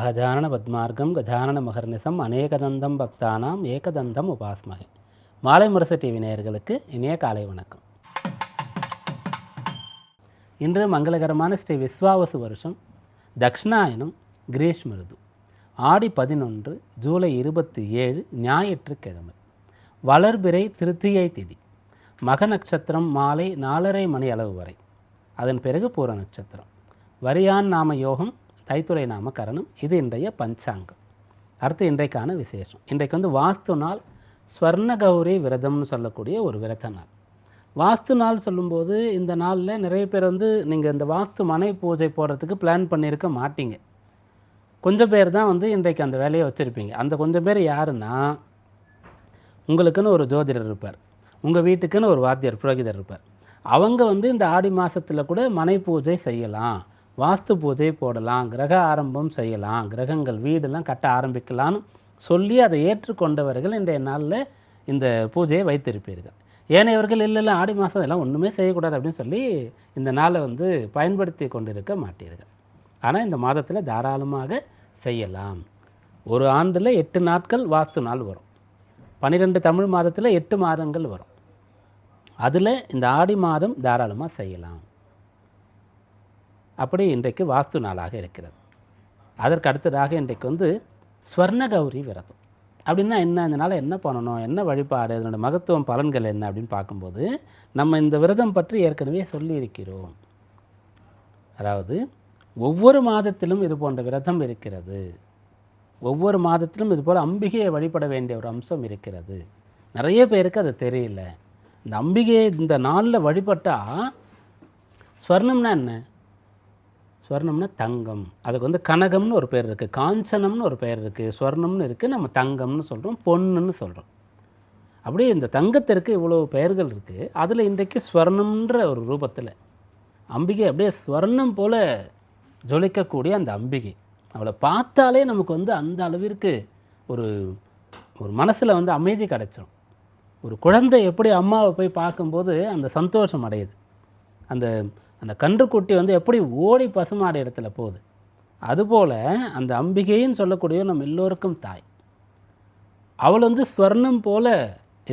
அகஜானன பத்மார்க்கம் கஜானன மகர்நிசம் அநேகதந்தம் பக்தானாம் ஏகதந்தம் உபாஸ்மகை. மாலை முரசு டிவி நேயர்களுக்கு இனிய காலை வணக்கம். இன்று மங்களகரமான ஸ்ரீ விஸ்வாவசு வருஷம் தக்ஷணாயனம் கிரீஷ்ம ருது ஆடி பதினொன்று ஜூலை இருபத்தி ஏழு ஞாயிற்றுக்கிழமை. வளர்பிறை திருத்தியை திதி. மக நட்சத்திரம் மாலை நாலரை மணி அளவு வரை. அதன் பிறகு பூர நட்சத்திரம். வரியான் நாம யோகம் தைத்துறை நாமகரணம் இது இன்றைய பஞ்சாங்கம். அடுத்து இன்றைக்கான விசேஷம். இன்றைக்கு வந்து வாஸ்து நாள் ஸ்வர்ண கௌரி விரதம்னு சொல்லக்கூடிய ஒரு விரத நாள். வாஸ்து நாள் சொல்லும்போது இந்த நாளில் நிறைய பேர் வந்து நீங்கள் இந்த வாஸ்து மனை பூஜை போடுறதுக்கு பிளான் பண்ணியிருக்க மாட்டீங்க. கொஞ்சம் பேர் தான் வந்து இன்றைக்கு அந்த வேலையை வச்சுருப்பீங்க. அந்த கொஞ்சம் பேர் யாருன்னா உங்களுக்குன்னு ஒரு ஜோதிடர் இருப்பார். உங்கள் வீட்டுக்குன்னு ஒரு வாத்தியர் புரோகிதர் இருப்பார். அவங்க வந்து இந்த ஆடி மாதத்தில் கூட மனை பூஜை செய்யலாம். வாஸ்து பூஜை போடலாம் கிரக ஆரம்பம் செய்யலாம் கிரகங்கள் வீடெல்லாம் கட்ட ஆரம்பிக்கலாம்னு சொல்லி அதை ஏற்றுக்கொண்டவர்கள் இன்றைய நாளில் இந்த பூஜையை வைத்திருப்பீர்கள். ஏனையவர்கள் இல்லை இல்லை ஆடி மாதம் இதெல்லாம் ஒன்றுமே செய்யக்கூடாது அப்படின்னு சொல்லி இந்த நாளை வந்து பயன்படுத்தி கொண்டிருக்க மாட்டீர்கள். ஆனால் இந்த மாதத்தில் தாராளமாக செய்யலாம். ஒரு ஆண்டில் எட்டு நாட்கள் வாஸ்து நாள் வரும். பன்னிரெண்டு தமிழ் மாதத்தில் எட்டு மாதங்கள் வரும். அதில் இந்த ஆடி மாதம் தாராளமாக செய்யலாம். அப்படி இன்றைக்கு வாஸ்து நாளாக இருக்கிறது. அதற்கு அடுத்ததாக இன்றைக்கு வந்து ஸ்வர்ண கௌரி விரதம். அப்படின்னா என்ன? அதனால் என்ன பண்ணணும்? என்ன வழிபாடு? அதனுடைய மகத்துவம் பலன்கள் என்ன? அப்படின்னு பார்க்கும்போது நம்ம இந்த விரதம் பற்றி ஏற்கனவே சொல்லியிருக்கிறோம். அதாவது ஒவ்வொரு மாதத்திலும் இது போன்ற விரதம் இருக்கிறது. ஒவ்வொரு மாதத்திலும் இதுபோல் அம்பிகையை வழிபட வேண்டிய ஒரு அம்சம் இருக்கிறது. நிறைய பேருக்கு அது தெரியல. இந்த அம்பிகையை இந்த நாளில் வழிபட்டால் ஸ்வர்ணம்னா என்ன? ஸ்வர்ணம்னா தங்கம். அதுக்கு வந்து கனகம்னு ஒரு பேர் இருக்குது காஞ்சனம்னு ஒரு பேர் இருக்குது ஸ்வர்ணம்னு இருக்குது நம்ம தங்கம்னு சொல்கிறோம் பொன்னுன்னு சொல்கிறோம் அப்படியே இந்த தங்கத்திற்கு இவ்வளோ பெயர்கள் இருக்குது அதில் இன்றைக்கு ஸ்வர்ணம்ன்ற ஒரு ரூபத்தில் அம்பிகை அப்படியே ஸ்வர்ணம் போல் ஜொலிக்கக்கூடிய அந்த அம்பிகை. அவளை பார்த்தாலே நமக்கு வந்து அந்த அளவிற்கு ஒரு ஒரு மனசில் வந்து அமைதி கிடைச்சிடும் ஒரு குழந்தை எப்படி அம்மாவை போய் பார்க்கும்போது அந்த சந்தோஷம் அடையுது. அந்த அந்த கன்றுக்குட்டி வந்து எப்படி ஓடி பசுமாடு இடத்துல போகுது? அதுபோல் அந்த அம்பிகைன்னு சொல்லக்கூடிய நம்ம எல்லோருக்கும் தாய். அவள் வந்து ஸ்வர்ணம் போல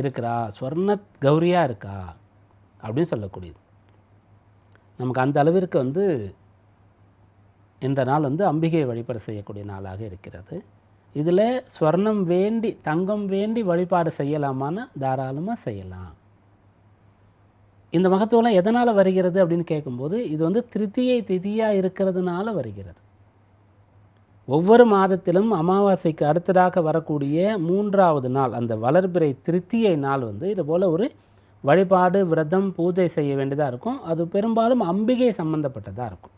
இருக்கிறா ஸ்வர்ண கௌரியாக இருக்கா அப்படின்னு சொல்லக்கூடியது. நமக்கு அந்த அளவிற்கு வந்து இந்த நாள் வந்து அம்பிகையை வழிபாடு செய்யக்கூடிய நாளாக இருக்கிறது. இதில் ஸ்வர்ணம் வேண்டி தங்கம் வேண்டி வழிபாடு செய்யலாமான்னு தாராளமாக செய்யலாம். இந்த மகத்துவம்லாம் எதனால் வருகிறது அப்படின்னு கேட்கும்போது இது வந்து திருத்தியை திதியாக இருக்கிறதுனால வருகிறது. ஒவ்வொரு மாதத்திலும் அமாவாசைக்கு அடுத்ததாக வரக்கூடிய மூன்றாவது நாள் அந்த வளர்பிறை திருத்தியை நாள் வந்து இது போல் ஒரு வழிபாடு விரதம் பூஜை செய்ய வேண்டியதாக இருக்கும். அது பெரும்பாலும் அம்பிகை சம்பந்தப்பட்டதாக இருக்கும்.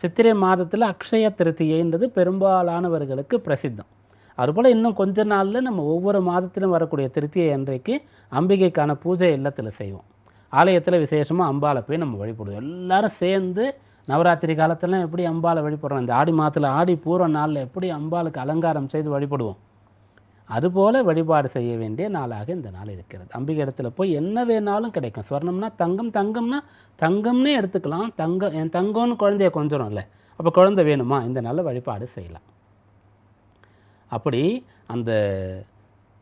சித்திரை மாதத்தில் அக்ஷய திருத்தியைன்றது பெரும்பாலானவர்களுக்கு பிரசித்தம். அதுபோல் இன்னும் கொஞ்ச நாளில் நம்ம ஒவ்வொரு மாதத்திலும் வரக்கூடிய திருத்தியை அன்றைக்கு அம்பிகைக்கான பூஜை இல்லத்தில் செய்வோம். ஆலயத்தில் விசேஷமாக அம்பாலை போய் நம்ம வழிபடுவோம். எல்லாரும் சேர்ந்து நவராத்திரி காலத்தில் எப்படி அம்பாலை வழிபடுறோம்? இந்த ஆடி மாதத்தில் ஆடி பூர்வ நாளில் எப்படி அம்பாளுக்கு அலங்காரம் செய்து வழிபடுவோம்? அதுபோல் வழிபாடு செய்ய வேண்டிய நாளாக இந்த நாள் இருக்கிறது. அம்பிகை இடத்துல போய் என்ன வேணாலும் கிடைக்கும். ஸ்வர்ணம்னா தங்கம் தங்கம்னா தங்கம்னே எடுத்துக்கலாம். தங்கம் என் தங்கம்னு குழந்தைய கொஞ்சம்ல அப்போ குழந்தை வேணுமா? இந்த நாளில் வழிபாடு செய்யலாம். அப்படி அந்த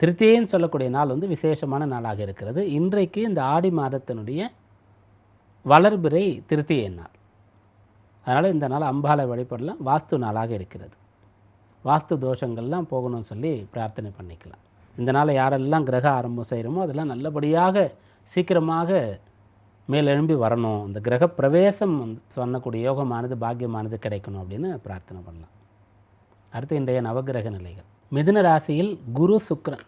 திருத்தேன்னு சொல்லக்கூடிய நாள் வந்து விசேஷமான நாளாக இருக்கிறது. இன்றைக்கு இந்த ஆடி மாதத்தினுடைய வளர்பிறை திருத்திய நாள். அதனால் இந்த நாள் அம்பாலை வழிபடலாம். வாஸ்து நாளாக இருக்கிறது. வாஸ்து தோஷங்கள்லாம் போகணும்னு சொல்லி பிரார்த்தனை பண்ணிக்கலாம். இந்த நாளை யாரெல்லாம் கிரக ஆரம்பம் செய்கிறோமோ அதெல்லாம் நல்லபடியாக சீக்கிரமாக மேலெழும்பி வரணும். இந்த கிரக பிரவேசம் சொல்லக்கூடிய யோகமானது பாக்கியமானது கிடைக்கணும் அப்படின்னு பிரார்த்தனை பண்ணலாம். அடுத்து இன்றைய நவகிரக நிலைகள். மிதுன ராசியில் குரு சுக்ரன்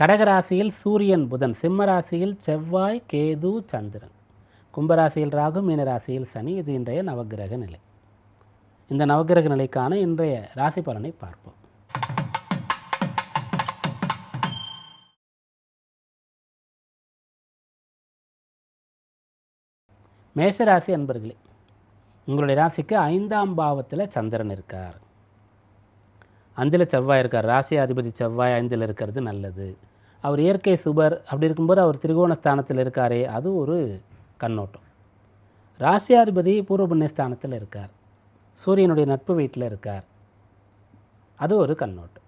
கடக ராசியில் சூரியன் புதன் சிம்ம ராசியில் செவ்வாய் கேது சந்திரன். கும்பராசியில் ராகு மீன ராசியில் சனி இது இன்றைய நவகிரக நிலை. இந்த நவகிரக நிலைக்கான இன்றைய ராசி பலனை பார்ப்போம். மேஷராசி அன்பர்களே உங்களுடைய ராசிக்கு ஐந்தாம் பாவத்தில் சந்திரன் இருக்கார். அந்தில் செவ்வாய் இருக்கார். ராசி அதிபதி செவ்வாய் ஐந்தில் இருக்கிறது நல்லது. அவர் இயற்கை சுபர் அப்படி இருக்கும்போது அவர் திரிகோண ஸ்தானத்தில் இருக்காரே அது ஒரு கண்ணோட்டம். ராசியாதிபதி பூர்வ புண்ணியஸ்தானத்தில் இருக்கார். சூரியனுடைய நட்பு வீட்டில் இருக்கார். அது ஒரு கண்ணோட்டம்.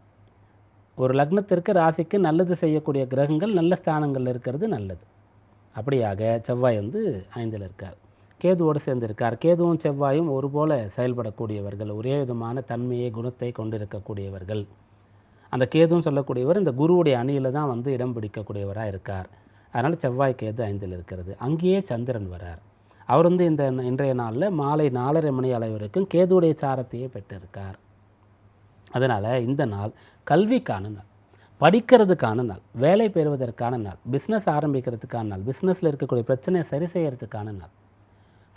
ஒரு லக்னத்திற்கு ராசிக்கு நல்லது செய்யக்கூடிய கிரகங்கள் நல்ல ஸ்தானங்களில் இருக்கிறது நல்லது. அப்படியாக செவ்வாய் வந்து ஐந்தில் இருக்கார். கேதுவோடு சேர்ந்திருக்கார். கேதுவும் செவ்வாயும் ஒருபோல செயல்படக்கூடியவர்கள் ஒரே விதமான தன்மையை குணத்தை கொண்டிருக்கக்கூடியவர்கள். அந்த கேதுன்னு சொல்லக்கூடியவர் இந்த குருவுடைய அணியில் தான் வந்து இடம் பிடிக்கக்கூடியவராக இருக்கார். அதனால் செவ்வாய் கேது ஐந்தில் இருக்கிறது. அங்கேயே சந்திரன் வரார். அவர் வந்து இந்த இன்றைய நாளில் மாலை நாலரை மணி அளவு வரைக்கும் கேதுவுடைய சாரத்தையே பெற்றிருக்கார். அதனால் இந்த நாள் கல்விக்கான நாள். படிக்கிறதுக்கான நாள். வேலை பெறுவதற்கான நாள். பிஸ்னஸ் ஆரம்பிக்கிறதுக்கான நாள். பிஸ்னஸில் இருக்கக்கூடிய பிரச்சனையை சரி செய்யறதுக்கான நாள்.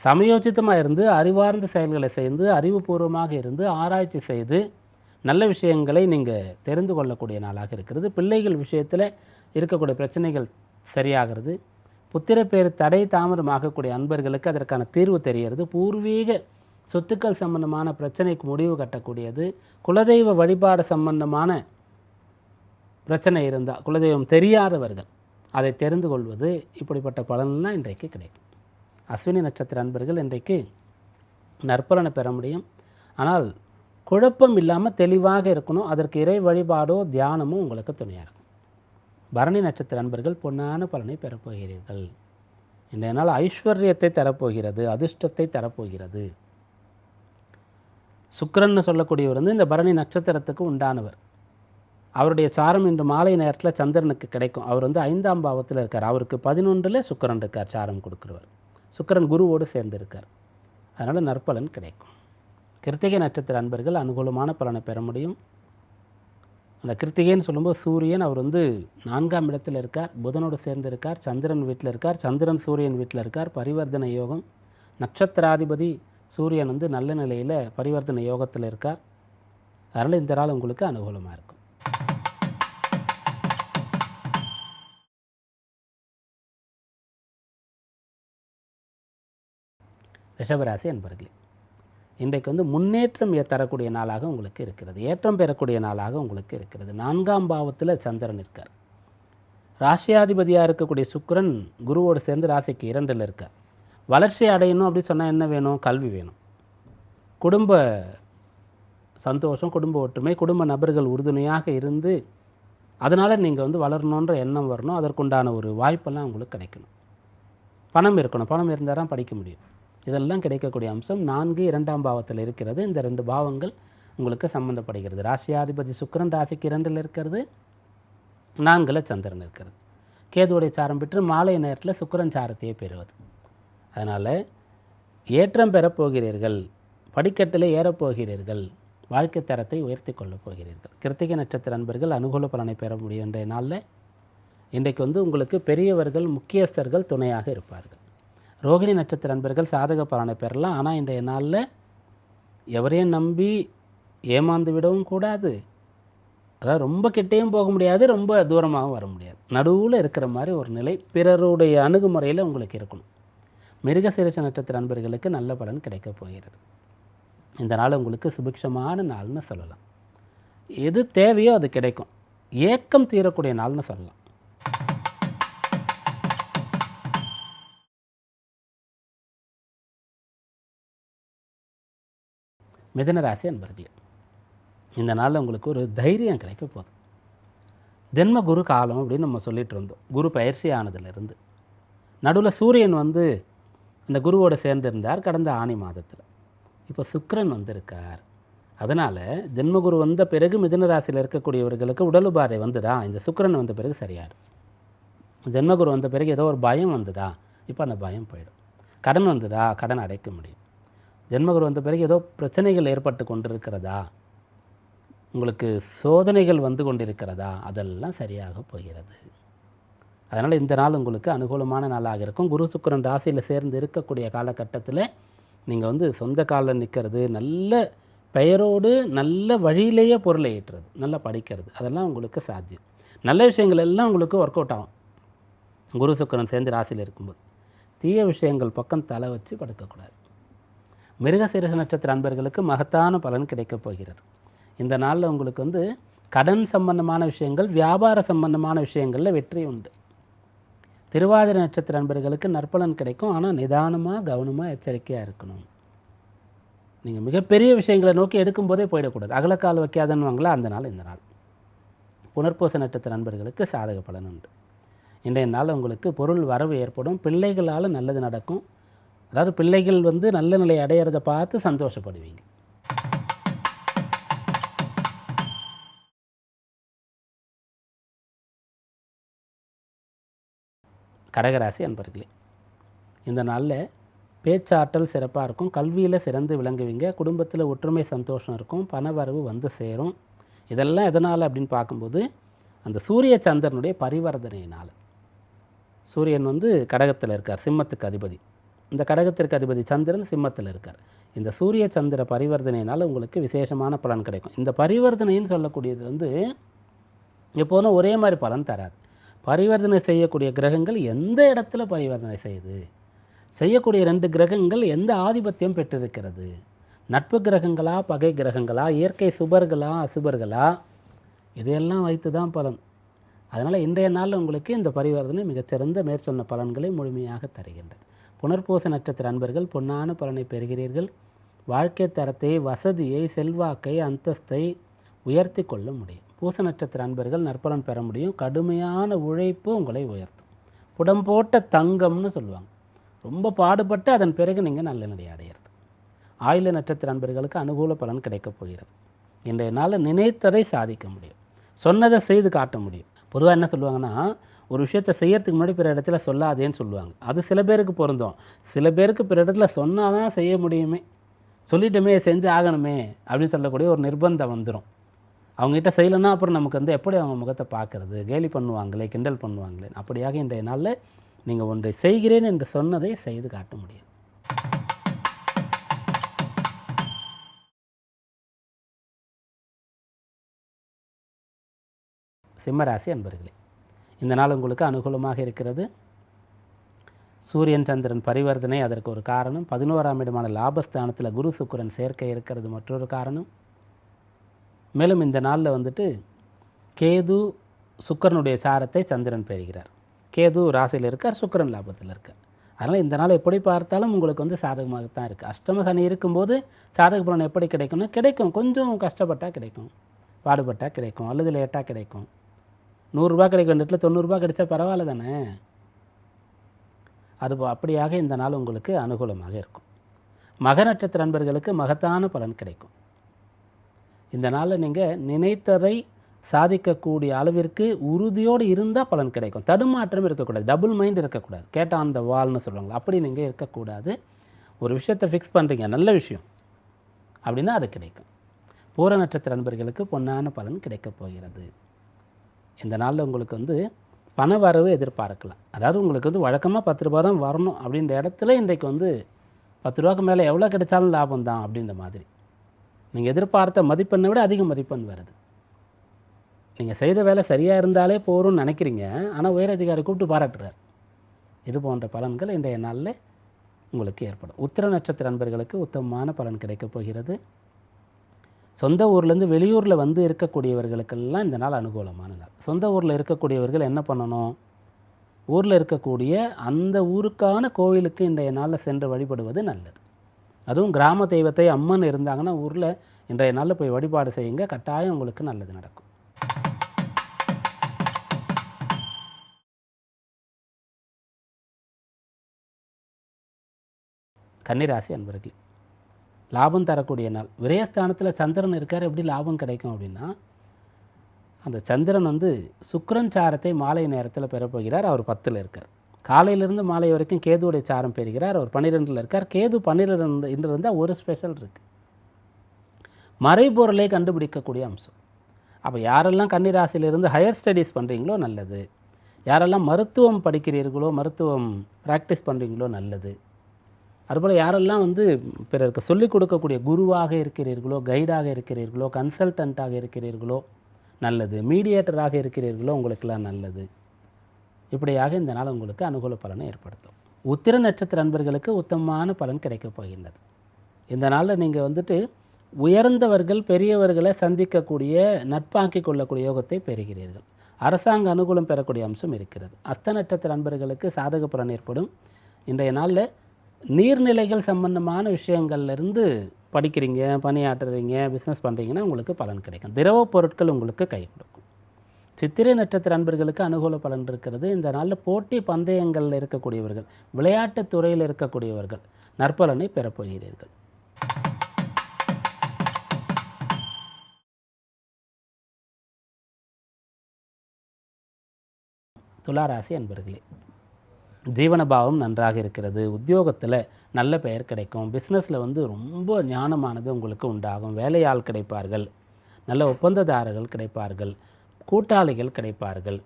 சமயோசித்தமாக இருந்து அறிவார்ந்த செயல்களை செய்து அறிவுபூர்வமாக இருந்து ஆராய்ச்சி செய்து நல்ல விஷயங்களை நீங்கள் தெரிந்து கொள்ளக்கூடிய நாளாக இருக்கிறது. பிள்ளைகள் விஷயத்தில் இருக்கக்கூடிய பிரச்சனைகள் சரியாகிறது. புத்திர பேர் தடை தாமதமாகக்கூடிய அன்பர்களுக்கு அதற்கான தீர்வு தெரிகிறது. பூர்வீக சொத்துக்கள் சம்பந்தமான பிரச்சனைக்கு முடிவு கட்டக்கூடியது. குலதெய்வ வழிபாடு சம்பந்தமான பிரச்சனை இருந்தால் குலதெய்வம் தெரியாதவர்கள் அதை தெரிந்து கொள்வது இப்படிப்பட்ட பலன்லாம் இன்றைக்கு கிடைக்கும். அஸ்வினி நட்சத்திர அன்பர்கள் இன்றைக்கு நற்பலனை பெற முடியும். ஆனால் குழப்பம் இல்லாமல் தெளிவாக இருக்கணும். அதற்கு இறை வழிபாடோ தியானமோ உங்களுக்கு துணையாக இருக்கும். பரணி நட்சத்திர நண்பர்கள் பொன்னான பலனை பெறப்போகிறீர்கள் இன்றைய நாள் ஐஸ்வர்யத்தை தரப்போகிறது அதிர்ஷ்டத்தை தரப்போகிறது. சுக்கிரன்னு சொல்லக்கூடியவர் வந்து இந்த பரணி நட்சத்திரத்துக்கு உண்டானவர். அவருடைய சாரம் இன்று மாலை நேரத்தில் சந்திரனுக்கு கிடைக்கும். அவர் வந்து ஐந்தாம் பாவத்தில் இருக்கார். அவருக்கு பதினொன்றில் சுக்கிரன் இருக்கார் சாரம் கொடுக்குறவர். சுக்கிரன் குருவோடு சேர்ந்திருக்கார். அதனால் நற்பலன் கிடைக்கும். கிருத்திகை நட்சத்திர அன்பர்கள் அனுகூலமான பலனை பெற முடியும். அந்த கிருத்திகைன்னு சொல்லும்போது சூரியன் அவர் வந்து நான்காம் இடத்தில் இருக்கார் புதனோடு சேர்ந்து இருக்கார் சந்திரன் வீட்டில் இருக்கார் சந்திரன் சூரியன் வீட்டில் இருக்கார். பரிவர்த்தனை யோகம். நட்சத்திராதிபதி சூரியன் வந்து நல்ல நிலையில் பரிவர்த்தனை யோகத்தில் இருக்கார். அதனால் இந்த நாள் உங்களுக்கு அனுகூலமாக இருக்கும். ரிஷபராசி என்பர்களே இன்றைக்கு வந்து முன்னேற்றம் தரக்கூடிய நாளாக உங்களுக்கு இருக்கிறது. ஏற்றம் பெறக்கூடிய நாளாக உங்களுக்கு இருக்கிறது. நான்காம் பாவத்தில் சந்திரன் இருக்கார். ராசியாதிபதியாக இருக்கக்கூடிய சுக்கரன் குருவோடு சேர்ந்து ராசிக்கு இரண்டில் இருக்கார். வளர்ச்சி அடையணும் அப்படி சொன்னால் என்ன வேணும்? கல்வி வேணும். குடும்ப சந்தோஷம் குடும்ப ஒற்றுமை குடும்ப நபர்கள் உறுதுணையாக இருந்து அதனால் நீங்கள் வந்து வளரணுன்ற எண்ணம் வரணும். அதற்குண்டான ஒரு வாய்ப்பெல்லாம் உங்களுக்கு கிடைக்கணும். பணம் இருக்கணும். பணம் இருந்தால் தான் படிக்க முடியும். இதெல்லாம் கிடைக்கக்கூடிய அம்சம் நான்கு இரண்டாம் பாவத்தில் இருக்கிறது. இந்த ரெண்டு பாவங்கள் உங்களுக்கு சம்மந்தப்படுகிறது ராசியாதிபதி சுக்கிரன் ராசிக்கு இரண்டில் இருக்கிறது. நான்கில் சந்திரன் இருக்கிறது. கேதுவுடைய சாரம் பெற்று மாலை நேரத்தில் சுக்கிரன் சாரத்தையே பெறுவது. அதனால் ஏற்றம் பெறப்போகிறீர்கள் படிக்கட்டில் ஏறப்போகிறீர்கள் வாழ்க்கை தரத்தை உயர்த்தி கொள்ளப் போகிறீர்கள். கிருத்திகை நட்சத்திர அன்பர்கள் அனுகூல பலனை பெற முடியும். என்ற நாளில் இன்றைக்கு வந்து உங்களுக்கு பெரியவர்கள் முக்கியஸ்தர்கள் துணையாக இருப்பார்கள். ரோகிணி நட்சத்திர அன்பர்கள் சாதக பலனை பெறலாம். ஆனால் இன்றைய நாளில் எவரையும் நம்பி ஏமாந்து விடவும் கூடாது. அதாவது ரொம்ப கிட்டேயும் போக முடியாது ரொம்ப தூரமாகவும் வர முடியாது. நடுவில் இருக்கிற மாதிரி ஒரு நிலை பிறருடைய அணுகுமுறையில் உங்களுக்கு இருக்கணும். மிருகசீரச நட்சத்திர அன்பர்களுக்கு நல்ல பலன் கிடைக்கப் போகிறது. இந்த நாள் உங்களுக்கு சுபிக்ஷமான நாள்னு சொல்லலாம். எது தேவையோ அது கிடைக்கும். ஏக்கம் தீரக்கூடிய நாள்னு சொல்லலாம். மிதனராசி அன்பர்களே இந்த நாளில் உங்களுக்கு ஒரு தைரியம் கிடைக்க போகுது. ஜென்ம குரு காலம் அப்படின்னு நம்ம சொல்லிட்டு இருந்தோம். குரு பயிற்சி ஆனதுலேருந்து நடுவில் சூரியன் வந்து இந்த குருவோடு சேர்ந்திருந்தார் கடந்த ஆணி மாதத்தில். இப்போ சுக்கரன் வந்திருக்கார். அதனால் ஜென்மகுரு வந்த பிறகு மிதுன ராசியில் இருக்கக்கூடியவர்களுக்கு உடல் உபாதை வந்துதா? இந்த சுக்கரன் வந்த பிறகு சரியாயிடும். ஜென்மகுரு வந்த பிறகு ஏதோ ஒரு பயம் வந்துதா? இப்போ அந்த பயம் போயிடும். கடன் வந்துதா? கடன் அடைக்க முடியும். ஜென்மகுரு வந்த பிறகு ஏதோ பிரச்சனைகள் ஏற்பட்டு கொண்டிருக்கிறதா? உங்களுக்கு சோதனைகள் வந்து கொண்டிருக்கிறதா? அதெல்லாம் சரியாக போகிறது. அதனால் இந்த நாள் உங்களுக்கு அனுகூலமான நாளாக இருக்கும். குரு சுக்கரன் ராசியில் சேர்ந்து இருக்கக்கூடிய காலகட்டத்தில் நீங்கள் வந்து சொந்த காலில் நிற்கிறது நல்ல பெயரோடு நல்ல வழியிலேயே பொருளை ஈட்டுறது நல்லா படிக்கிறது அதெல்லாம் உங்களுக்கு சாத்தியம். நல்ல விஷயங்கள் எல்லாம் உங்களுக்கு ஒர்க் அவுட் ஆகும். குரு சுக்கிரன் சேர்ந்து ராசியில் இருக்கும்போது. தீய விஷயங்கள் பக்கம் தலை வச்சு படுக்கக்கூடாது. மிருகசீரச நட்சத்திர அன்பர்களுக்கு மகத்தான பலன் கிடைக்கப் போகிறது. இந்த நாளில் உங்களுக்கு வந்து கடன் சம்பந்தமான விஷயங்கள் வியாபார சம்பந்தமான விஷயங்களில் வெற்றி உண்டு. திருவாதிரை நட்சத்திர அன்பர்களுக்கு நற்பலன் கிடைக்கும். ஆனால் நிதானமாக கவனமாக எச்சரிக்கையாக இருக்கணும். நீங்கள் மிகப்பெரிய விஷயங்களை நோக்கி எடுக்கும்போதே போயிடக்கூடாது. அகலக்கால் வைக்காதன்னுவாங்களா? அந்த நாள் இந்த நாள். புனர்பூச நட்சத்திர நண்பர்களுக்கு சாதக பலன் உண்டு. இன்றைய நாள் உங்களுக்கு பொருள் வரவு ஏற்படும். பிள்ளைகளால் நல்லது நடக்கும். அதாவது பிள்ளைகள் வந்து நல்ல நிலை அடையிறத பார்த்து சந்தோஷப்படுவீங்க. கடகராசி அன்பர்களே இந்த நாளில் பேச்சாற்றல் சிறப்பாக இருக்கும். கல்வியில் சிறந்து விளங்குவீங்க. குடும்பத்தில் ஒற்றுமை சந்தோஷம் இருக்கும். பணவரவு வந்து சேரும். இதெல்லாம் எதனால் அப்படின்னு பார்க்கும்போது அந்த சூரிய சந்திரனுடைய பரிவர்த்தனையினால். சூரியன் வந்து கடகத்தில் இருக்கார். சிம்மத்துக்கு அதிபதி. இந்த கடகத்திற்கு அதிபதி சந்திரன் சிம்மத்தில் இருக்கார். இந்த சூரிய சந்திர பரிவர்த்தனையினால் உங்களுக்கு விசேஷமான பலன் கிடைக்கும். இந்த பரிவர்த்தனைன்னு சொல்லக்கூடியது வந்து எப்போதும் ஒரே மாதிரி பலன் தராது. பரிவர்த்தனை செய்யக்கூடிய கிரகங்கள் எந்த இடத்துல பரிவர்த்தனை செய்யுது? செய்யக்கூடிய ரெண்டு கிரகங்கள் எந்த ஆதிபத்தியம் பெற்றிருக்கிறது? நட்பு கிரகங்களா பகை கிரகங்களா இயற்கை சுபர்களா அசுபர்களா? இதையெல்லாம் வைத்து தான் பலன். அதனால் இன்றைய நாளில் உங்களுக்கு இந்த பரிவர்த்தனை மிகச்சிறந்த மேற்சொன்ன பலன்களை முழுமையாக தருகின்றது. புனர்பூச நட்சத்திர அன்பர்கள் பொன்னான பலனை பெறுகிறீர்கள். வாழ்க்கை தரத்தை வசதியை செல்வாக்கை அந்தஸ்தை உயர்த்தி கொள்ள முடியும். பூச நட்சத்திர அன்பர்கள் நற்பலன் பெற முடியும். கடுமையான உழைப்பு உங்களை உயர்த்தும். புடம்போட்ட தங்கம்னு சொல்லுவாங்க. ரொம்ப பாடுபட்டு அதன் பிறகு நீங்கள் நல்ல நிலை அடையிறது. ஆயுள நட்சத்திர அன்பர்களுக்கு அனுகூல பலன் கிடைக்கப் போகிறது. இன்றைய நாளில் நினைத்ததை சாதிக்க முடியும். சொன்னதை செய்து காட்ட முடியும். பொதுவாக என்ன சொல்லுவாங்கன்னா ஒரு விஷயத்தை செய்யறதுக்கு முன்னாடி பிற இடத்துல சொல்லாதேன்னு சொல்லுவாங்க. அது சில பேருக்கு பொருந்தும். சில பேருக்கு பிற இடத்துல சொன்னால் தான் செய்ய முடியுமே. சொல்லிட்டோமே செஞ்சு ஆகணுமே அப்படின்னு சொல்லக்கூடிய ஒரு நிர்பந்தம் வந்துடும் அவங்ககிட்ட செய்யலைன்னா அப்புறம் நமக்கு வந்து எப்படி அவங்க முகத்தை பார்க்கறது? கேலி பண்ணுவாங்களே கிண்டல் பண்ணுவாங்களே? அப்படியாக இன்றைய நாளில் நீங்கள் ஒன்றை செய்கிறேன் என்று சொன்னதை செய்து காட்ட முடியும். சிம்மராசி அன்பர்களே இந்த நாள் உங்களுக்கு அனுகூலமாக இருக்கிறது. சூரியன் சந்திரன் பரிவர்த்தனை அதற்கு ஒரு காரணம். பதினோராம் இடமான லாபஸ்தானத்தில் குரு சுக்கிரன் சேர்க்கை இருக்கிறது மற்றொரு காரணம். மேலும் இந்த நாளில் வந்துட்டு கேது சுக்கிரனுடைய சாரத்தை சந்திரன் பெறுகிறார். கேது ராசியில் இருக்கார் சுக்கிரன் லாபத்தில் இருக்கார். அதனால் இந்த நாள் எப்படி பார்த்தாலும் உங்களுக்கு வந்து சாதகமாகத்தான் இருக்குது அஷ்டம சனி இருக்கும்போது சாதக பலன் எப்படி கிடைக்கும்னா கிடைக்கும். கொஞ்சம் கஷ்டப்பட்டால் கிடைக்கும். பாடுபட்டால் கிடைக்கும். அல்லது லேட்டாக கிடைக்கும். நூறுரூபா கிடைக்கும் இடத்துல தொண்ணூறுரூபா கிடைச்சா பரவாயில்ல தானே அது போ- அப்படியாக இந்த நாள் உங்களுக்கு அனுகூலமாக இருக்கும். மக நட்சத்திர நண்பர்களுக்கு மகத்தான பலன் கிடைக்கும். இந்த நாளில் நீங்கள் நினைத்ததை சாதிக்கக்கூடிய அளவிற்கு உறுதியோடு இருந்தால் பலன் கிடைக்கும். தடுமாற்றம் இருக்கக்கூடாது டபுள் மைண்ட் இருக்கக்கூடாது. கேட்டால் அந்த வால்னு சொல்லுவாங்க. அப்படி நீங்கள் இருக்கக்கூடாது. ஒரு விஷயத்தை ஃபிக்ஸ் பண்ணுறீங்க நல்ல விஷயம். அப்படின்னா அது கிடைக்கும். பூர நட்சத்திர நண்பர்களுக்கு பொன்னான பலன் கிடைக்கப் போகிறது. இந்த நாளில் உங்களுக்கு வந்து பண வரவு எதிர்பார்க்கலாம். அதாவது உங்களுக்கு வந்து வழக்கமாக பத்து ரூபா தான் வரணும் அப்படின்ற இடத்துல இன்றைக்கு வந்து பத்து ரூபாக்கு மேலே எவ்வளோ கிடைச்சாலும் லாபம் தான் அப்படின்ற மாதிரி. நீங்கள் எதிர்பார்த்த மதிப்பெண்ணை விட அதிக மதிப்பெண் வருது. நீங்கள் செய்த வேலை சரியாக இருந்தாலே போகிறோம்னு நினைக்கிறீங்க. ஆனால் உயரதிகாரி கூப்பிட்டு பாராட்டுறார். இது போன்ற பலன்கள் இன்றைய நாளில் உங்களுக்கு ஏற்படும். உத்திர நட்சத்திர நண்பர்களுக்கு உத்தமமான பலன் கிடைக்கப் போகிறது. சொந்த ஊர்லேருந்து வெளியூரில் வந்து இருக்கக்கூடியவர்களுக்கெல்லாம் இந்த நாள் அனுகூலமான நாள் சொந்த ஊரில் இருக்கக்கூடியவர்கள் என்ன பண்ணணும்? ஊரில் இருக்கக்கூடிய அந்த ஊருக்கான கோவிலுக்கு இன்றைய நாளில் சென்று வழிபடுவது நல்லது. அதுவும் கிராம தெய்வத்தை அம்மன் இருந்தாங்கன்னா ஊரில் இன்றைய நாளில் போய் வழிபாடு செய்யுங்க. கட்டாயம் உங்களுக்கு நல்லது நடக்கும். கன்னிராசி அன்பர்களே லாபம் தரக்கூடிய நாள். விரயஸ்தானத்தில் சந்திரன் இருக்கார் எப்படி லாபம் கிடைக்கும் அப்படின்னா அந்த சந்திரன் வந்து சுக்கரன் சாரத்தை மாலை நேரத்தில் பெறப்போகிறார் அவர் பத்தில் இருக்கார். காலையிலிருந்து மாலை வரைக்கும் கேதுவுடைய சாரம் பெறுகிறார். அவர் பன்னிரெண்டில் இருக்கார். கேது பன்னிரெண்டு இன்று இருந்தால் ஒரு ஸ்பெஷல் இருக்குது மறைபொருளை கண்டுபிடிக்கக்கூடிய அம்சம். அப்போ யாரெல்லாம் கன்னிராசியிலிருந்து ஹையர் ஸ்டடீஸ் பண்ணுறீங்களோ நல்லது. யாரெல்லாம் மருத்துவம் படிக்கிறீர்களோ மருத்துவம் ப்ராக்டிஸ் பண்ணுறீங்களோ நல்லது. அதுபோல் யாரெல்லாம் வந்து பிறருக்கு சொல்லிக் கொடுக்கக்கூடிய குருவாக இருக்கிறீர்களோ கைடாக இருக்கிறீர்களோ கன்சல்டண்ட்டாக இருக்கிறீர்களோ நல்லது. மீடியேட்டராக இருக்கிறீர்களோ உங்களுக்கெல்லாம் நல்லது. இப்படியாக இந்த நாள் உங்களுக்கு அனுகூல பலனை ஏற்படுத்தும். உத்திர நட்சத்திர அன்பர்களுக்கு உத்தமமான பலன் கிடைக்கப் போகின்றது. இந்த நாளில் நீங்கள் வந்துட்டு உயர்ந்தவர்கள் பெரியவர்களை சந்திக்கக்கூடிய நட்பாக்கி கொள்ளக்கூடிய யோகத்தை பெறுகிறீர்கள். அரசாங்க அனுகூலம் பெறக்கூடிய அம்சம் இருக்கிறது. அஸ்த நட்சத்திர அன்பர்களுக்கு சாதக பலன் ஏற்படும். இன்றைய நாளில் நீர்நிலைகள் சம்பந்தமான விஷயங்கள்லேருந்து படிக்கிறீங்க பணியாற்றுறீங்க பிஸ்னஸ் பண்ணுறீங்கன்னா உங்களுக்கு பலன் கிடைக்கும். திரவ பொருட்கள் உங்களுக்கு கை கொடுக்கும். சித்திரை நட்சத்திர அன்பர்களுக்கு அனுகூல பலன் இருக்கிறது. இந்த நாளில் போட்டி பந்தயங்களில் இருக்கக்கூடியவர்கள் விளையாட்டுத் துறையில் இருக்கக்கூடியவர்கள் நற்பலனை பெறப்போகிறீர்கள் துளாராசி அன்பர்களே ஜீவனபாவம் நன்றாக இருக்கிறது. உத்தியோகத்தில் நல்ல பெயர் கிடைக்கும். பிஸ்னஸில் வந்து ரொம்ப ஞானமானது உங்களுக்கு உண்டாகும். வேலையாள் கிடைப்பார்கள். நல்ல ஒப்பந்ததாரர்கள் கிடைப்பார்கள். கூட்டாளிகள் கிடைப்பார்கள்.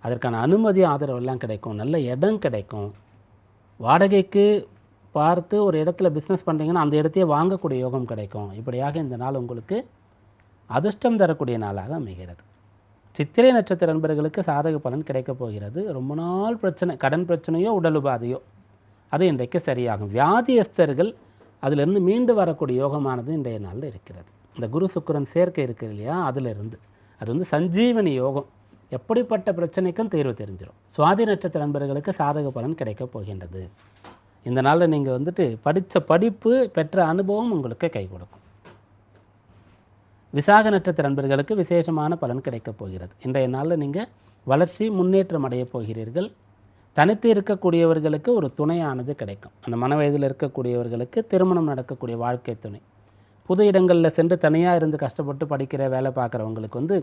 அதற்கான அனுமதி ஆதரவெல்லாம் கிடைக்கும். நல்ல இடம் கிடைக்கும். வாடகைக்கு பார்த்து ஒரு இடத்துல பிஸ்னஸ் பண்ணுறீங்கன்னா அந்த இடத்தையே வாங்கக்கூடிய யோகம் கிடைக்கும். இப்படியாக இந்த நாள் உங்களுக்கு அதிர்ஷ்டம் தரக்கூடிய நாளாக அமைகிறது. சித்திரை நட்சத்திர நண்பர்களுக்கு சாதக பலன் கிடைக்கப் போகிறது. ரொம்ப நாள் பிரச்சனை கடன் பிரச்சனையோ உடல் உபாதையோ அது இன்றைக்கு சரியாகும். வியாதியஸ்தர்கள் அதிலிருந்து மீண்டு வரக்கூடிய யோகமானது இன்றைய நாளில் இருக்கிறது. இந்த குரு சுக்கிரன் சேர்க்கை இருக்குது இல்லையா? அதிலிருந்து. அது வந்து சஞ்சீவனி யோகம். எப்படிப்பட்ட பிரச்சனைக்கும் தீர்வு தெரிஞ்சிடும் சுவாதி நட்சத்திர நண்பர்களுக்கு சாதக பலன் கிடைக்கப் போகின்றது. இந்த நாளில் நீங்கள் வந்துட்டு படித்த படிப்பு பெற்ற அனுபவம் உங்களுக்கு கை கொடுக்கும். விசாக நட்சத்திர நண்பர்களுக்கு விசேஷமான பலன் கிடைக்கப் போகிறது. இன்றைய நாளில் நீங்கள் வளர்ச்சி முன்னேற்றம் அடையப் போகிறீர்கள். தனித்து இருக்கக்கூடியவர்களுக்கு ஒரு துணையானது கிடைக்கும். அந்த மன வயதில் இருக்கக்கூடியவர்களுக்கு திருமணம் நடக்கக்கூடிய வாழ்க்கை துணை. புது இடங்களில் சென்று தனியாக இருந்து கஷ்டப்பட்டு படிக்கிற வேலை பார்க்குறவங்களுக்கு வந்து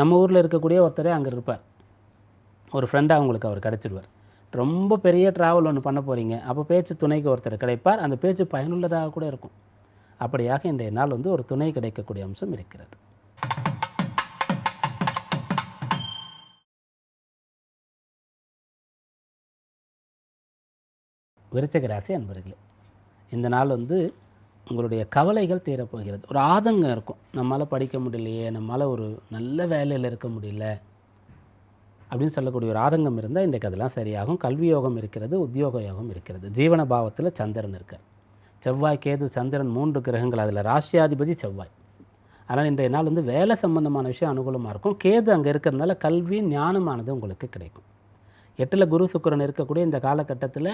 நம்ம ஊரில் இருக்கக்கூடிய ஒருத்தரே அங்கே இருப்பார். ஒரு ஃப்ரெண்டாக உங்களுக்கு அவர் கிடச்சிடுவார் ரொம்ப பெரிய ட்ராவல் ஒன்று பண்ண போகிறீங்க அப்போ பேச்சு துணைக்கு ஒருத்தர் கிடைப்பார். அந்த பேச்சு பயனுள்ளதாக கூட இருக்கும். அப்படியாக இன்றைய நாள் வந்து ஒரு துணை கிடைக்கக்கூடிய அம்சம் இருக்கிறது. விருச்சக ராசி அன்பர்களே இந்த நாள் வந்து உங்களுடைய கவலைகள் தீரப்போகிறது. ஒரு ஆதங்கம் இருக்கும். நம்மளால் படிக்க முடியலையே நம்மளால் ஒரு நல்ல வேலையில் இருக்க முடியல அப்படின்னு சொல்லக்கூடிய ஒரு ஆதங்கம் இருந்தால் இன்றைக்கு அதெல்லாம் சரியாகும். கல்வி யோகம் இருக்கிறது உத்தியோக யோகம் இருக்கிறது. ஜீவன பாவத்தில் சந்திரன் இருக்கார். செவ்வாய் கேது சந்திரன் மூன்று கிரகங்கள் அதில் ராசியாதிபதி செவ்வாய். ஆனால் இன்றைய நாள் வந்து வேலை சம்பந்தமான விஷயம் அனுகூலமாக இருக்கும். கேது அங்கே இருக்கிறதுனால கல்வி ஞானமானது உங்களுக்கு கிடைக்கும். எட்டில் குரு சுக்கிரன் இருக்கக்கூடிய இந்த காலகட்டத்தில்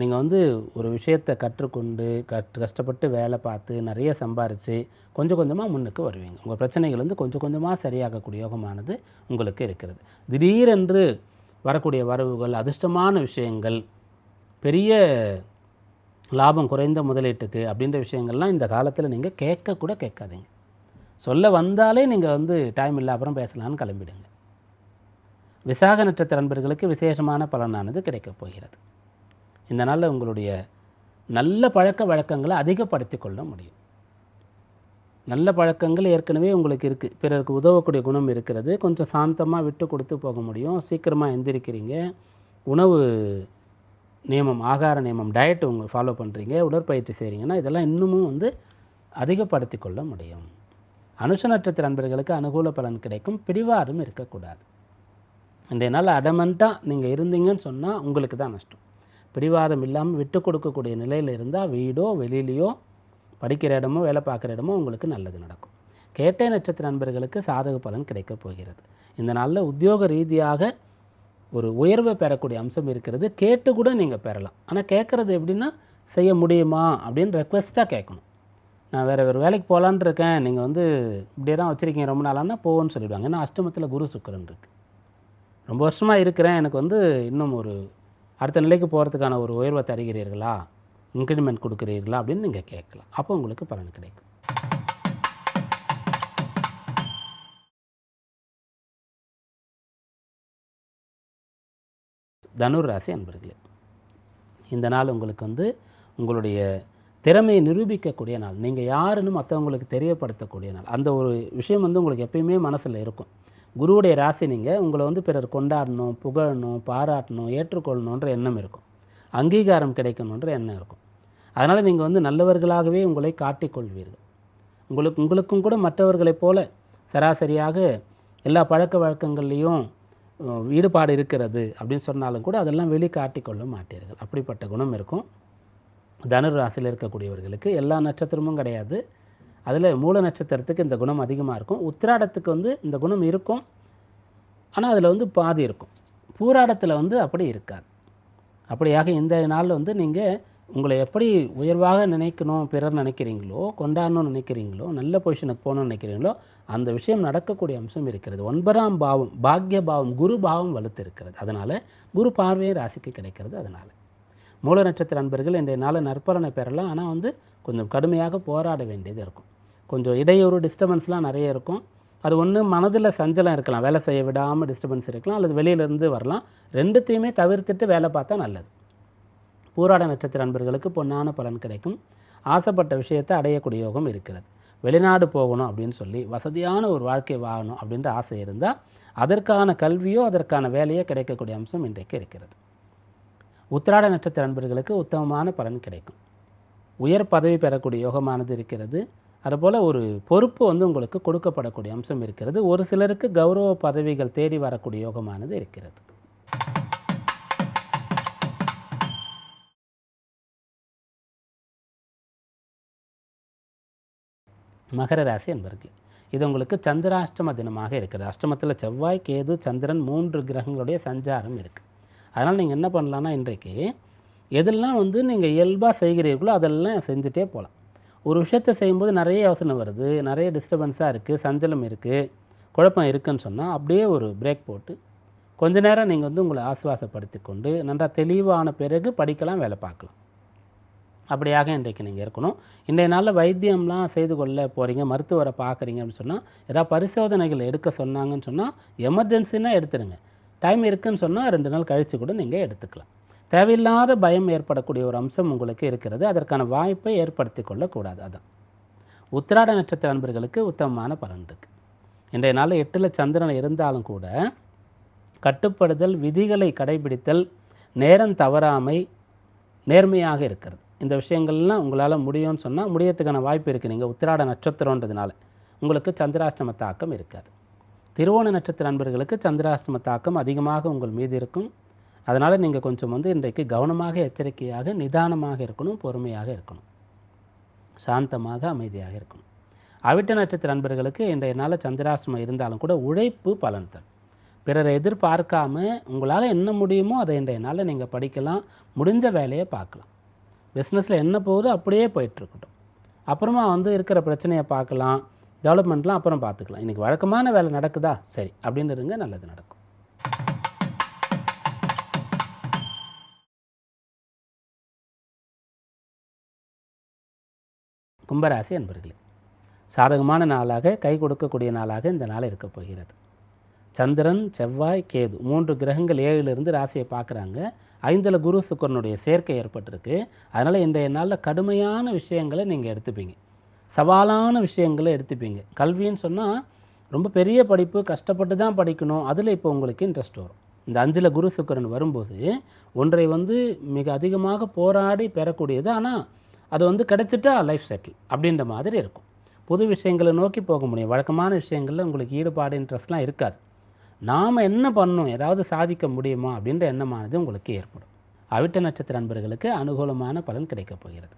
நீங்கள் வந்து ஒரு விஷயத்தை கற்றுக்கொண்டு கற்று கஷ்டப்பட்டு வேலை பார்த்து நிறைய சம்பாரித்து கொஞ்சம் கொஞ்சமாக முன்னுக்கு வருவீங்க. உங்கள் பிரச்சனைகள் வந்து கொஞ்சம் கொஞ்சமாக சரியாகக்கூடிய யோகமானது உங்களுக்கு இருக்கிறது. திடீரென்று வரக்கூடிய வரவுகள் அதிர்ஷ்டமான விஷயங்கள் பெரிய லாபம் குறைந்த முதலீட்டுக்கு அப்படின்ற விஷயங்கள்லாம் இந்த காலத்தில் நீங்கள் கேட்க கூட கேட்காதீங்க. சொல்ல வந்தாலே நீங்கள் வந்து டைம் இல்லை அப்புறம் பேசலான்னு கிளம்பிடுங்க. விசாக நட்சத்திர நண்பர்களுக்கு விசேஷமான பலனானது கிடைக்கப் போகிறது. இந்த நாளில் உங்களுடைய நல்ல பழக்க வழக்கங்களை அதிகப்படுத்தி கொள்ள முடியும். நல்ல பழக்கங்கள் ஏற்கனவே உங்களுக்கு இருக்குது பிறருக்கு உதவக்கூடிய குணம் இருக்கிறது. கொஞ்சம் சாந்தமாக விட்டு கொடுத்து போக முடியும். சீக்கிரமாக எந்திரிக்கிறீங்க. உணவு நியமம் ஆகார நியமம் டயட் உங்கள் ஃபாலோ பண்ணுறீங்க உடற்பயிற்சி செய்கிறீங்கன்னா இதெல்லாம் இன்னமும் வந்து அதிகப்படுத்தி கொள்ள முடியும். அனுஷ நட்சத்திர நண்பர்களுக்கு அனுகூல பலன் கிடைக்கும் பிடிவாதம் இருக்கக்கூடாது. இன்றைய நாள் அடமெண்ட்டாக நீங்கள் இருந்தீங்கன்னு சொன்னால் உங்களுக்கு தான் நஷ்டம். பிடிவாதம் இல்லாமல் விட்டு கொடுக்கக்கூடிய நிலையில் இருந்தால் வீடோ வெளியிலையோ படிக்கிற இடமோ வேலை பார்க்குற இடமோ உங்களுக்கு நல்லது நடக்கும். கேட்டை நட்சத்திர நண்பர்களுக்கு சாதக பலன் கிடைக்கப் போகிறது. இந்த நாளில் உத்தியோக ரீதியாக ஒரு உயர்வை பெறக்கூடிய அம்சம் இருக்கிறது. கேட்டு கூட நீங்கள் பெறலாம். ஆனால் கேட்குறது எப்படின்னா செய்ய முடியுமா? அப்படின்னு ரெக்வெஸ்ட்டாக கேட்கணும். நான் வேறு வேறு வேலைக்கு போகலான்னு இருக்கேன். நீங்கள் வந்து இப்படியே தான் வச்சுருக்கீங்க ரொம்ப நாளானா போவோன்னு சொல்லிவிடுவாங்க ஏன்னா அஷ்டமத்தில் குரு சுக்கரன் இருக்குது ரொம்ப வருஷமாக இருக்கிறேன். எனக்கு வந்து இன்னும் ஒரு அடுத்த நிலைக்கு போகிறதுக்கான ஒரு உயர்வை தருகிறீர்களா? இன்க்ரிமெண்ட் கொடுக்குறீர்களா? அப்படின்னு நீங்கள் கேட்கலாம். அப்போ உங்களுக்கு பலன் கிடைக்கும். தனுர் ராசி அன்பர்களே இந்த நாள் உங்களுக்கு வந்து உங்களுடைய திறமையை நிரூபிக்கக்கூடிய நாள். நீங்கள் யாருன்னு மற்றவங்களுக்கு தெரியப்படுத்தக்கூடிய நாள். அந்த ஒரு விஷயம் வந்து உங்களுக்கு எப்பயுமே மனசில் இருக்கும். குருவுடைய ராசி நீங்கள் உங்களை வந்து பிறர் கொண்டாடணும் புகழணும் பாராட்டணும் ஏற்றுக்கொள்ளணுன்ற எண்ணம் இருக்கும். அங்கீகாரம் கிடைக்கணுன்ற எண்ணம் இருக்கும். அதனால் நீங்கள் வந்து நல்லவர்களாகவே உங்களை காட்டிக்கொள்வீர்கள். உங்களுக்கு உங்களுக்கும் கூட மற்றவர்களைப் போல சராசரியாக எல்லா பழக்க வழக்கங்கள்லேயும் ஈடுபாடு இருக்கிறது அப்படின்னு சொன்னாலும் கூட அதெல்லாம் வெளிக்காட்டிக்கொள்ள மாட்டீர்கள். அப்படிப்பட்ட குணம் இருக்கும். தனுர் ராசியில் இருக்கக்கூடியவர்களுக்கு எல்லா நட்சத்திரமும் கிடையாது. அதில் மூல நட்சத்திரத்துக்கு இந்த குணம் அதிகமாக இருக்கும். உத்திராடத்துக்கு வந்து இந்த குணம் இருக்கும். ஆனால் அதில் வந்து பாதி இருக்கும். பூராடத்தில் வந்து அப்படி இருக்காது. அப்படியாக இந்த நாளில் வந்து நீங்கள் உங்களை எப்படி உயர்வாக நினைக்கணும் பிறர் நினைக்கிறீங்களோ கொண்டாடணும்னு நினைக்கிறீங்களோ நல்ல பொசிஷனுக்கு போகணும்னு நினைக்கிறீங்களோ அந்த விஷயம் நடக்கக்கூடிய அம்சம் இருக்கிறது. ஒன்பதாம் பாவம் பாக்ய பாவம் குரு பாவம் வலுத்து இருக்கிறது அதனால் குரு பார்வையை ராசிக்கு கிடைக்கிறது அதனால். மூல நட்சத்திர அன்பர்கள் இன்றைய நாளில் நற்பலனை பெறலாம். ஆனால் வந்து கொஞ்சம் கடுமையாக போராட வேண்டியது இருக்கும். கொஞ்சம் இடையூறு டிஸ்டர்பன்ஸ்லாம் நிறைய இருக்கும். அது ஒன்று மனதில் சஞ்சலம் இருக்கலாம். வேலை செய்ய விடாமல் டிஸ்டர்பன்ஸ் இருக்கலாம். அல்லது வெளியிலேருந்து வரலாம். ரெண்டுத்தையுமே தவிர்த்துட்டு வேலை பார்த்தா நல்லது. பூராட நட்சத்திர அன்பர்களுக்கு பொன்னான பலன் கிடைக்கும். ஆசைப்பட்ட விஷயத்தை அடையக்கூடிய யோகம் இருக்கிறது. வெளிநாடு போகணும் அப்படின்னு சொல்லி வசதியான ஒரு வாழ்க்கை வாழணும் அப்படின்ற ஆசை இருந்தால் அதற்கான கல்வியோ அதற்கான வேலையோ கிடைக்கக்கூடிய அம்சம் இன்றைக்கு இருக்கிறது. உத்திராட நட்சத்திர அன்பர்களுக்கு உத்தமமான பலன் கிடைக்கும். உயர் பதவி பெறக்கூடிய யோகமானது இருக்கிறது. அதுபோல் ஒரு பொறுப்பு வந்து உங்களுக்கு கொடுக்கப்படக்கூடிய அம்சம் இருக்கிறது. ஒரு சிலருக்கு கௌரவ பதவிகள் தேடி வரக்கூடிய யோகமானது இருக்கிறது. மகர ராசி என்பருக்கு இது உங்களுக்கு சந்திராஷ்டம தினமாக இருக்குது. அஷ்டமத்தில் செவ்வாய் கேது சந்திரன் மூன்று கிரகங்களுடைய சஞ்சாரம் இருக்குது அதனால் நீங்கள் என்ன பண்ணலான்னா இன்றைக்கு எதெல்லாம் வந்து நீங்கள் இயல்பாக செய்கிறீர்களோ அதெல்லாம் செஞ்சுட்டே போகலாம் ஒரு விஷயத்தை செய்யும்போது நிறைய யோசனை வருது நிறைய டிஸ்டர்பன்ஸாக இருக்குது சஞ்சலம் இருக்குது குழப்பம் இருக்குன்னு சொன்னால் அப்படியே ஒரு பிரேக் போட்டு கொஞ்ச நேரம் நீங்கள் வந்து உங்களை ஆசுவாசப்படுத்தி கொண்டு நல்லா தெளிவான பிறகு படிக்கலாம் வேலை பார்க்கலாம். அப்படியாக இன்றைக்கு நீங்கள் இருக்கணும். இன்றைய நாளில் வைத்தியம்லாம் செய்து கொள்ள போகிறீங்க மருத்துவரை பார்க்குறீங்க அப்படின்னு சொன்னால் ஏதாவது பரிசோதனைகள் எடுக்க சொன்னாங்கன்னு சொன்னால் எமர்ஜென்சின்னா எடுத்துடுங்க டைம் இருக்குன்னு சொன்னால் ரெண்டு நாள் கழித்து கூட நீங்கள் எடுத்துக்கலாம். தேவையில்லாத பயம் ஏற்படக்கூடிய ஒரு அம்சம் உங்களுக்கு இருக்கிறது. அதற்கான வாய்ப்பை ஏற்படுத்தி கொள்ளக்கூடாது அதான். உத்திராட நட்சத்திர நண்பர்களுக்கு உத்தமமான பலன் இருக்குது இன்றைய நாளில் எட்டில் சந்திரன் இருந்தாலும் கூட கட்டுப்படுதல் விதிகளை கடைபிடித்தல் நேரம் தவறாமை நேர்மையாக இருக்கிறது. இந்த விஷயங்கள்லாம் உங்களால் முடியும்னு சொன்னால் முடியறதுக்கான வாய்ப்பு இருக்குது நீங்கள் உத்திராட நட்சத்திரன்றதுனால உங்களுக்கு சந்திராஷ்டம தாக்கம் இருக்காது. திருவோண நட்சத்திர நண்பர்களுக்கு சந்திராஷ்டம தாக்கம் அதிகமாக உங்கள் மீது இருக்கும். அதனால் நீங்கள் கொஞ்சம் வந்து இன்றைக்கு கவனமாக எச்சரிக்கையாக நிதானமாக இருக்கணும் பொறுமையாக இருக்கணும். சாந்தமாக அமைதியாக இருக்கணும். அவிட்ட நட்சத்திர நண்பர்களுக்கு இன்றைய நாள் சந்திராஷ்டமம் இருந்தாலும் கூட உழைப்பு பலன் தரும் பிறரை எதிர்பார்க்காம உங்களால் என்ன முடியுமோ அதை இன்றைய நாளில் நீங்கள் படிக்கலாம் முடிஞ்ச வேலையை பார்க்கலாம். பிஸ்னஸில் என்ன போகுதோ அப்படியே போயிட்டுருக்கட்டும். அப்புறமா வந்து இருக்கிற பிரச்சனையை பார்க்கலாம் டெவலப்மெண்ட்லாம் அப்புறம் பார்த்துக்கலாம். இன்றைக்கி வழக்கமான வேலை நடக்குதா? சரி அப்படின்னு இருங்க நல்லது நடக்கும். கும்பராசி அன்பர்களே சாதகமான நாளாக கை கொடுக்கக்கூடிய நாளாக இந்த நாள் இருக்கப் போகிறது. சந்திரன் செவ்வாய் கேது மூன்று கிரகங்கள் ஏழிலிருந்து ராசியை பார்க்குறாங்க. ஐந்தில் குரு சுக்கரனுடைய சேர்க்கை ஏற்பட்டிருக்கு. அதனால் இன்றைய நாளில் கடுமையான விஷயங்களை நீங்கள் எடுத்துப்பீங்க. சவாலான விஷயங்களை எடுத்துப்பீங்க. கல்வின்னு சொன்னால் ரொம்ப பெரிய படிப்பு கஷ்டப்பட்டு தான் படிக்கணும். அதில் இப்போ உங்களுக்கு இன்ட்ரெஸ்ட் வரும். இந்த அஞ்சில் குரு சுக்கரன் வரும்போது ஒன்றை வந்து மிக அதிகமாக போராடி பெறக்கூடியது. ஆனால் அது வந்து கிடைச்சிட்டா லைஃப் செட்டில் அப்படின்ற மாதிரி இருக்கும். புது விஷயங்களை நோக்கி போக முடியும். வழக்கமான விஷயங்களில் உங்களுக்கு ஈடுபாடு இன்ட்ரெஸ்ட்லாம் இருக்காது. நாம் என்ன பண்ணணும் ஏதாவது சாதிக்க முடியுமா? அப்படின்ற எண்ணமானது உங்களுக்கு ஏற்படும். அவிட்ட நட்சத்திர நண்பர்களுக்கு அனுகூலமான பலன் கிடைக்கப் போகிறது.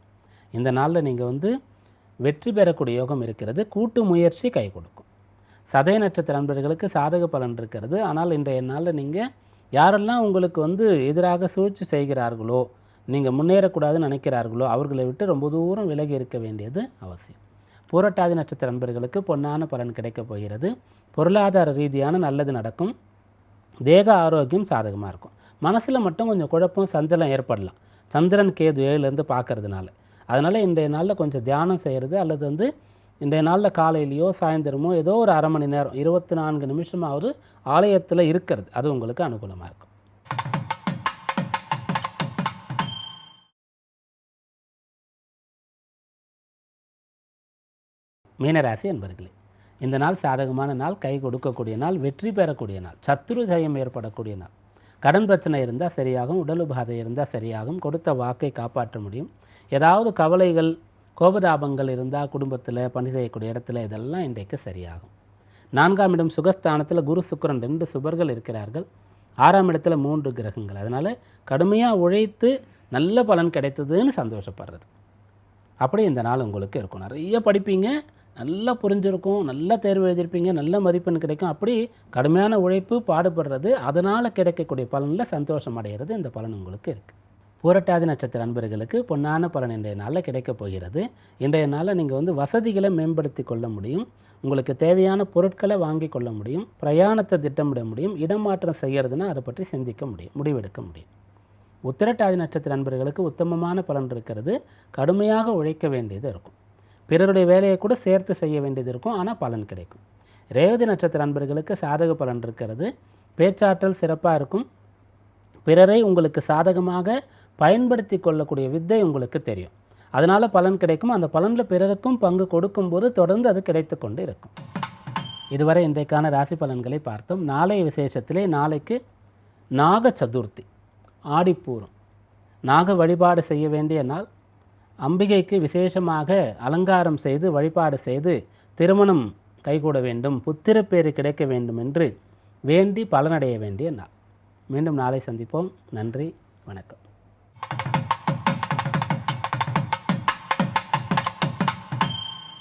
இந்த நாளில் நீங்கள் வந்து வெற்றி பெறக்கூடிய யோகம் இருக்கிறது. கூட்டு முயற்சி கை கொடுக்கும். சதய நட்சத்திர நண்பர்களுக்கு சாதக பலன் இருக்கிறது. ஆனால் இன்றைய நாளில் நீங்கள் யாரெல்லாம் உங்களுக்கு வந்து எதிராக சூழ்ச்சி செய்கிறார்களோ நீங்கள் முன்னேறக்கூடாதுன்னு நினைக்கிறார்களோ அவர்களை விட்டு ரொம்ப தூரம் விலகி இருக்க வேண்டியது அவசியம். பூரட்டாதி நட்சத்திர நண்பர்களுக்கு பொன்னான பலன் கிடைக்கப் போகிறது. பொருளாதார ரீதியான நல்லது நடக்கும். தேக ஆரோக்கியம் சாதகமாக இருக்கும். மனசில் மட்டும் கொஞ்சம் குழப்பம் சஞ்சலம் ஏற்படலாம். சந்திரன் கேது ஏழுலேருந்து பார்க்கறதுனால. அதனால் இன்றைய நாளில் கொஞ்சம் தியானம் செய்கிறது அல்லது வந்து இன்றைய நாளில் காலையிலையோ சாயந்தரமோ ஏதோ ஒரு அரை மணி நேரம் இருபத்தி நான்கு நிமிஷமாவது ஆலயத்தில் இருக்கிறது. அது உங்களுக்கு அனுகூலமாக இருக்கும். மீனராசி என்பர்களே இந்த நாள் சாதகமான நாள் கை கொடுக்கக்கூடிய நாள் வெற்றி பெறக்கூடிய நாள் சத்துரு ஜெயம் ஏற்படக்கூடிய நாள். கடன் பிரச்சனை இருந்தால் சரியாகும் உடல் உபாதை இருந்தால் சரியாகும் கொடுத்த வாக்கை காப்பாற்ற முடியும். ஏதாவது கவலைகள் கோபதாபங்கள் இருந்தால் குடும்பத்தில் பணி செய்யக்கூடிய இடத்துல இதெல்லாம் இன்றைக்கு சரியாகும். நான்காம் இடம் சுகஸ்தானத்தில் குரு சுக்கரன் ரெண்டு சுபர்கள் இருக்கிறார்கள். ஆறாம் இடத்துல மூன்று கிரகங்கள். அதனால் கடுமையாக உழைத்து நல்ல பலன் கிடைத்ததுன்னு சந்தோஷப்படுறது. அப்படி இந்த நாள் உங்களுக்கு இருக்கும். நிறைய படிப்பீங்க நல்லா புரிஞ்சிருக்கும் நல்ல தேர்வு எழுதியிருப்பீங்க நல்ல மதிப்பெண் கிடைக்கும். அப்படி கடுமையான உழைப்பு பாடுபடுறது அதனால் கிடைக்கக்கூடிய பலனில் சந்தோஷம் அடைகிறது இந்த பலன் உங்களுக்கு இருக்குது புரட்டாதி நட்சத்திர அன்பர்களுக்கு பொன்னான பலன் இன்றைய நாளில் கிடைக்கப் போகிறது. இன்றைய நாளில் நீங்கள் வந்து வசதிகளை மேம்படுத்தி கொள்ள முடியும். உங்களுக்கு தேவையான பொருட்களை வாங்கி கொள்ள முடியும். பிரயாணத்தை திட்டமிட முடியும். இடமாற்றம் செய்கிறதுனா அதை பற்றி சிந்திக்க முடியும் முடிவெடுக்க முடியும். உத்திரட்டாதி நட்சத்திர அன்பர்களுக்கு உத்தமமான பலன் இருக்கிறது. கடுமையாக உழைக்க வேண்டியது இருக்கும். பிறருடைய வேலையை கூட சேர்த்து செய்ய வேண்டியது இருக்கும் ஆனால் பலன் கிடைக்கும். ரேவதி நட்சத்திர நண்பர்களுக்கு சாதக பலன் இருக்கிறது. பேச்சாற்றல் சிறப்பாக இருக்கும். பிறரை உங்களுக்கு சாதகமாக பயன்படுத்தி கொள்ளக்கூடிய வித்தை உங்களுக்கு தெரியும். அதனால் பலன் கிடைக்கும். அந்த பலனில் பிறருக்கும் பங்கு கொடுக்கும்போது தொடர்ந்து அது கிடைத்து கொண்டு இருக்கும். இதுவரை இன்றைக்கான ராசி பலன்களை பார்த்தோம். நாளைய விசேஷத்திலே நாளைக்கு நாக சதுர்த்தி ஆடிப்பூரம். நாக வழிபாடு செய்ய வேண்டிய நாள் அம்பிகைக்கு விசேஷமாக அலங்காரம் செய்து வழிபாடு செய்து திருமணம் கைகூட வேண்டும் புத்திரப்பேறு கிடைக்க வேண்டும் என்று வேண்டி பலனடைய வேண்டிய நாள். மீண்டும் நாளை சந்திப்போம். நன்றி வணக்கம்.